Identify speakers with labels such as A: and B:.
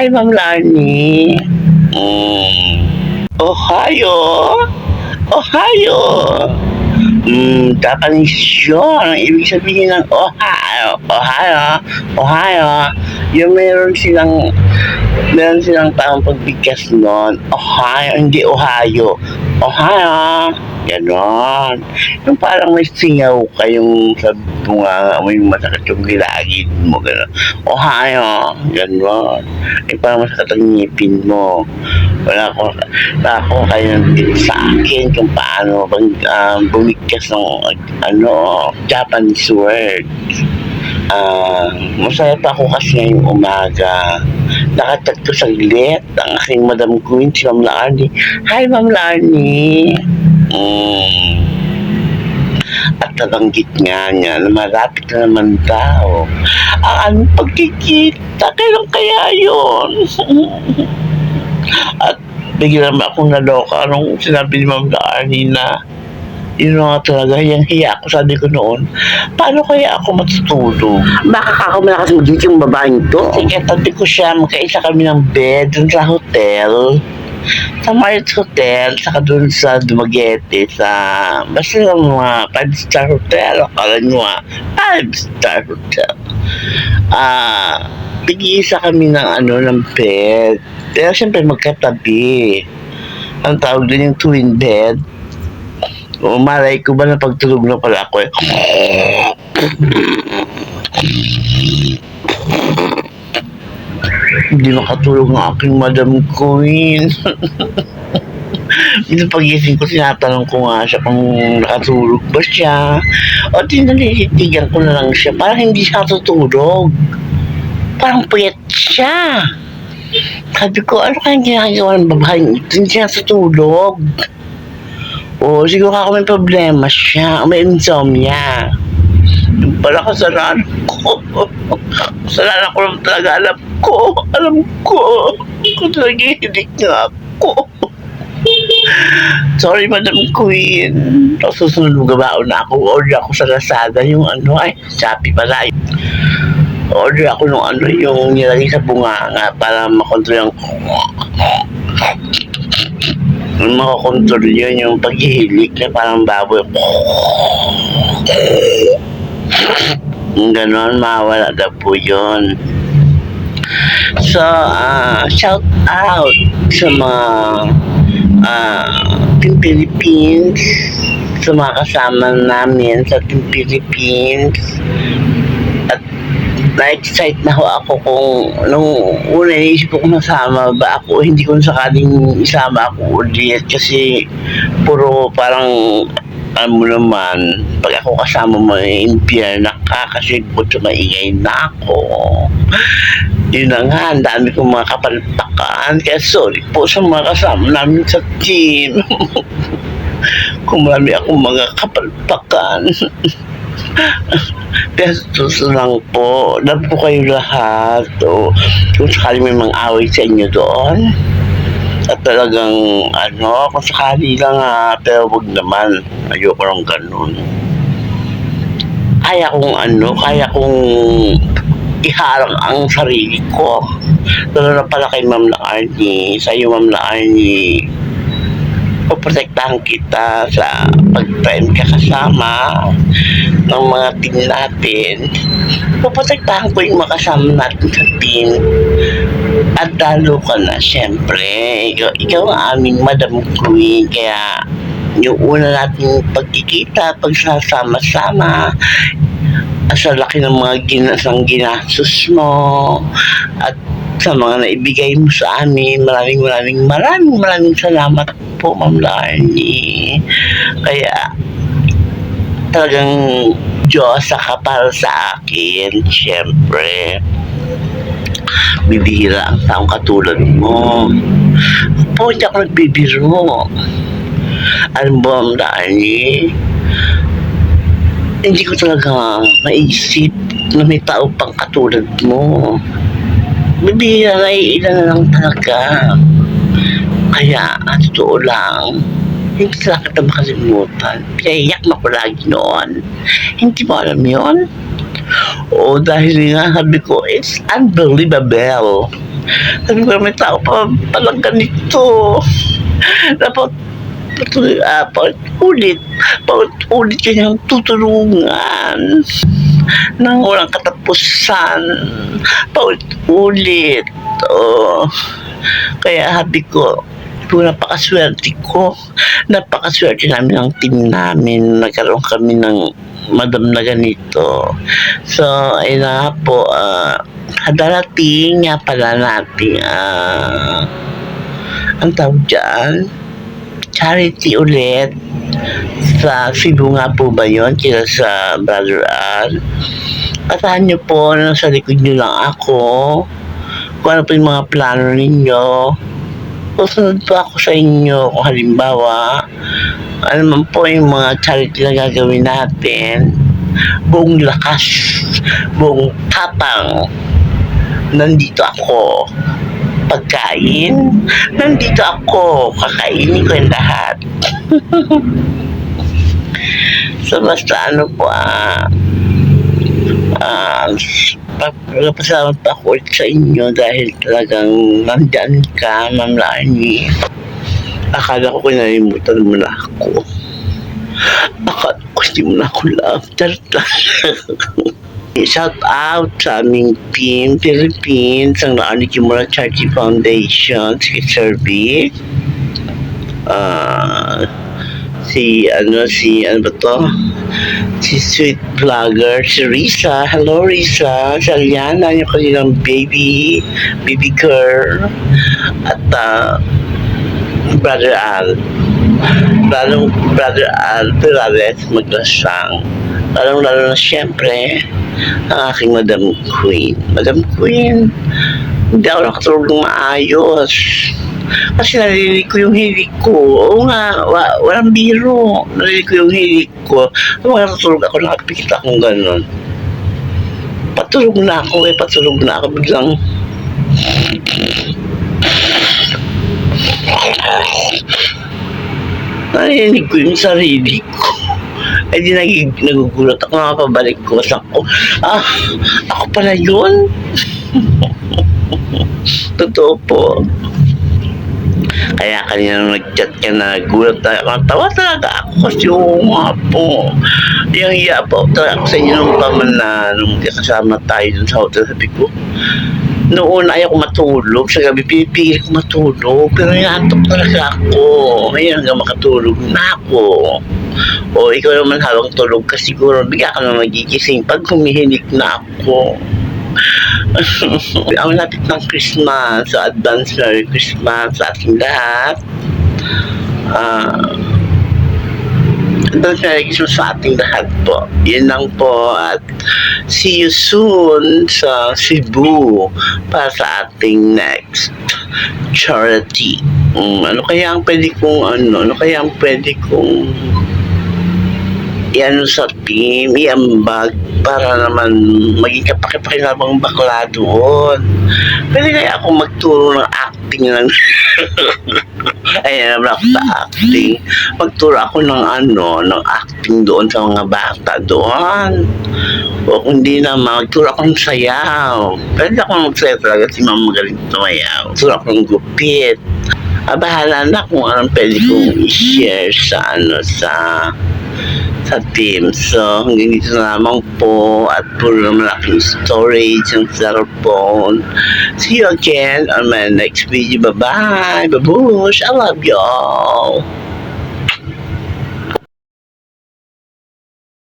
A: Hi, Ma'am Lani. Mm. Ohio? Ohio? Mm, Japanese yun. Ibig sabihin ng Ohio. Ohio. Ohio. Yung meron silang meron silang parang pagbigkas nun. Ohio. Hindi Ohio. Ohio. Ganon. Yung parang may singaw ka yung sa bunga mo yung masakit yung gilagid mo. Ganon. Ohio. Ganon. Yung parang masakit ang ngipin mo. Wala ko, wala ko kayo ng sa akin kung paano bang um, bumigkas ng ano, Japanese word. Ah, masaya pa ako kasi ngayong umaga. Nakatag ko saglit ang aking Madam Queen, si Ma'am Larnie. Hi, Ma'am Larnie. Mm. At nabanggit nga niya na malapit na naman daw ang pagkikita. Kailan kaya yun? At bigla naman akong naloka nung sinabi ni Ma'am Larnie na yun nga talaga, yung hiya ko, sabi ko noon, paano kaya ako matutulog?
B: Baka kakamalakas mo dito yung babaeng to.
A: Sige, tabi ko siya, magkaisa kami ng bed dun sa hotel. Sa Marriott Hotel, saka dun sa Dumaguete, sa basta ng mga 5-star hotel, akala nyo ah, 5-star hotel. Ah, bigisa kami ng ano, ng bed. Pero siyempre magkatabi. Ang tawag din yung twin bed. O malay ko ba na pagtulog na pala ako eh. Hindi makatulog ng aking Madam Queen. Minsan pagising ko, tinatanong ko nga siya kung nakatulog ba siya. O tinalilitigan ko na lang siya. Parang hindi siya natutulog. Parang puyat siya. Sabi ko, ano kayang ginagawa ng babaeng ito? Hindi siya natutulog. O siguro ako may problema siya. May insomnia. Yung pala kasalanan ko. Kasalanan ko lang talaga. Alam ko. Alam ko. Kung hindi nga ako. Sorry, Madam Queen. Tapos susunod mo gabaon na ako. Order ako sa Lazada yung ano. Ay, Shopee pala. Order ako nung ano yung nilagay sa bunganga para makontrol yung yung makakontrol yun yung paghihilik na parang baboy. Ganon, mawala daw po yun. So, ah, shout out sa mga ah, Team Philippines, sa mga kasama namin sa Team Philippines. At na-excite na ho ako kung nung una inisip ko kung masama ba ako, hindi ko sakaling isama ako ulit kasi puro parang alam mo naman, pag ako kasama mo impyerna ka kasi butso maingay na ako. Yun na nga, ang dami kong mga kapalpakan. Kaya sorry po sa mga kasama namin sa team. kung marami akong mga kapalpakan. Pesos lang po. Love po kayo lahat. O, kung sakali may mga away sa inyo doon. At talagang, ano, kung sakali lang ha, pero wag naman. Ayoko lang ganun. Kaya kong ano, kaya kong iharang ang sarili ko. Lalo na pala kay Ma'am Laarni, sa iyo Ma'am Laarni, poprotektahan kita sa pag-time ka kasama ng mga team natin. Poprotektahan ko yung mga kasama natin sa team. At lalo ka na, syempre. Ikaw, ikaw ang aming Madam Queen, kaya yung una nating pagkikita, pagsasama-sama, sa laki ng mga ginasang ginastos mo, at sa mga naibigay mo sa amin. Maraming maraming maraming maraming salamat po, Ma'am Larnie. Kaya talagang Diyos ka para sa akin, siyempre. Bibihira ang taong katulad mo. Po, hindi ako nagbibiro. Alam mo, Ma'am Larnie, hindi ko talaga maisip na may tao pang katulad mo. Bibihira na ilan lang talaga. Kaya, ang totoo lang, hindi talaga kita makalimutan. Pinaiyak mo ko lagi noon. Hindi mo alam yun? Oo, dahil nga sabi ko, it's unbelievable. Sabi ko, may tao pa palang ganito. Dapat patuloy, ah, paulit, paulit kanyang tutulungan nang walang katapusan. Paulit-ulit. Oh. Kaya habi ko, po napakaswerte ko. Napakaswerte namin ng team namin. Nagkaroon kami ng madam na ganito. So, ayun na po, ah, darating nga pala natin, ah, ang tawag dyan, charity ulit sa Cebu nga po ba yun? Kaya sa Brother Al. Patahan niyo po, nasa likod niyo lang ako. Kung ano po yung mga plano ninyo. Susunod po ako sa inyo kung halimbawa, ano man po yung mga charity na gagawin natin. Buong lakas, buong tapang. Nandito ako. Pagkain, nandito ako. Kakainin ko yung lahat. so basta ano po ah, ah, Nagpasalamat pa ako sa inyo dahil talagang nandyan ka, Ma'am Lani. Akala ko kinalimutan mo na ako. Akala ko hindi mo na ako love. Charot. Shout out sa aming team, Philippines, ang Laani Kimura Charity Foundation, si Sir Vic. Ah, si ano si ano ba to? Si sweet vlogger si Risa. Hello Risa. Si Aliana yung kanilang baby baby girl. At uh, brother Al. Lalong brother Al Perales maglasang lalong lalo na siyempre ang aking Madam Queen. Madam Queen hindi ako nakatulog maayos kasi narinig ko yung hilig ko. Oo nga, wa, walang biro. Narinig ko yung hilig ko. Nung natutulog ako, nakapikit akong ganun. Patulog na ako eh, patulog na ako. Biglang, narinig ko yung sarili ko. Eh di nagig, nagugulat ako, nakapabalik ko sa ako. Ah, ako pala yun? Totoo po. Kaya kanina nung nag-chat ka na nagulat na ako. Talaga ako kasi yung nga po. Yung iya po talaga ako sa inyo nung paman na nung kasama tayo dun sa hotel. Sabi ko, noon ayaw ko matulog. Sa gabi, pinipigil ko matulog. Pero inaantok talaga ako. Ngayon hanggang makatulog na ako. O ikaw naman habang tulog ka siguro, bigla ka na magigising pag humihinig na ako. Ang lapit ng Christmas, so advance Merry Christmas sa ating lahat. Ah, advance Merry Christmas sa ating lahat po. Yun lang po at see you soon sa Cebu para sa ating next charity. Mm, ano kaya ang pwede kong ano, ano kaya ang pwede kong yan sa team, iambag para naman maging kapakipakinabang bakla doon. Pwede kaya ako magturo ng acting ng Ayan naman ako sa acting. Magturo ako ng ano, ng acting doon sa mga bata doon. O kung naman, magturo ako ng sayaw. Pwede ako magsayaw talaga si mama magaling tumayaw. Magturo ako ng gupit. Ah, bahala na kung anong pwede kong i-share sa ano, sa sa team. So, hanggang na lamang po at puro malaking storage ng cellphone. See you again on my next video. Bye-bye. Babush. I love y'all.